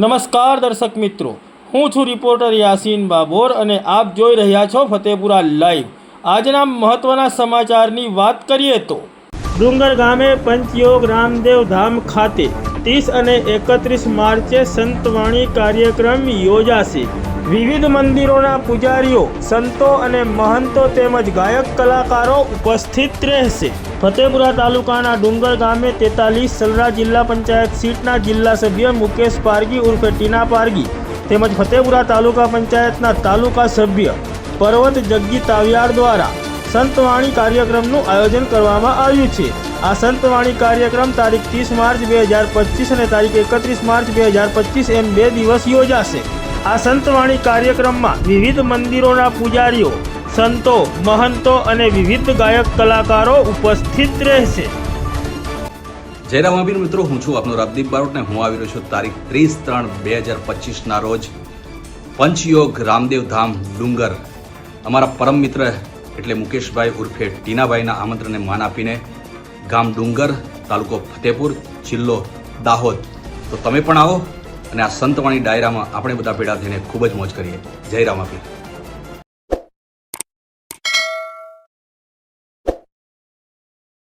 નમસ્કાર દર્શક મિત્રો. હું છું રિપોર્ટર યાસીન બાબોર અને આપ જોઈ રહ્યા છો ફતેપુરા લાઈવ. આજના મહત્વના સમાચારની વાત કરીએ તો ડુંગર ગામે પંચયોગ રામદેવ ધામ ખાતે ત્રીસ અને એકત્રીસ માર્ચે સંતવાણી કાર્યક્રમ યોજાશે. વિવિધ મંદિરોના પૂજારીઓ, સંતો અને મહંતો તેમજ ગાયક કલાકારો ઉપસ્થિત રહેશે. ફતેપુરા તાલુકાના ડુંગર ગામે તેતાલીસ, સલરા જિલ્લા પંચાયત સીટના જિલ્લા સભ્ય મુકેશ પારગી ઉર્ફે ટીના પારગી તેમજ ફતેપુરા તાલુકા પંચાયતના તાલુકા સભ્ય પર્વત જગ્ગી તાવિયાર દ્વારા સંતવાણી કાર્યક્રમનું આયોજન કરવામાં આવ્યું છે. આ સંતવાણી કાર્યક્રમ તારીખ ત્રીસ માર્ચ બે હજાર પચીસ અને તારીખ એકત્રીસ માર્ચ બે હજાર પચીસ એમ બે દિવસ યોજાશે. આ સંતવાણી કાર્યક્રમમાં વિવિધ મંદિરોના પૂજારીઓ, સંતો, મહંતો અને વિવિધ ગાયક કલાકારો ઉપસ્થિત રહેશે. જયરામ અભિન મિત્રો, હું છું આપનો રાજદીપ બારોટ ને હું આવી રહ્યો છું તારીખ ત્રીસ ત્રણ બે હજાર પચીસના રોજ પંચયોગ રામદેવ ધામ, ડુંગર. અમારા પરમ મિત્ર એટલે મુકેશભાઈ ઉર્ફે ટીનાભાઈના આમંત્રણને માન આપીને ગામ ડુંગર, તાલુકો ફતેપુર, જિલ્લો દાહોદ. તો તમે પણ આવો અને આ સંતવાણી ડાયરામાં આપણે બધા ભેગા થઈને ખૂબ જ મોજ કરીએ. જય રામાપીર.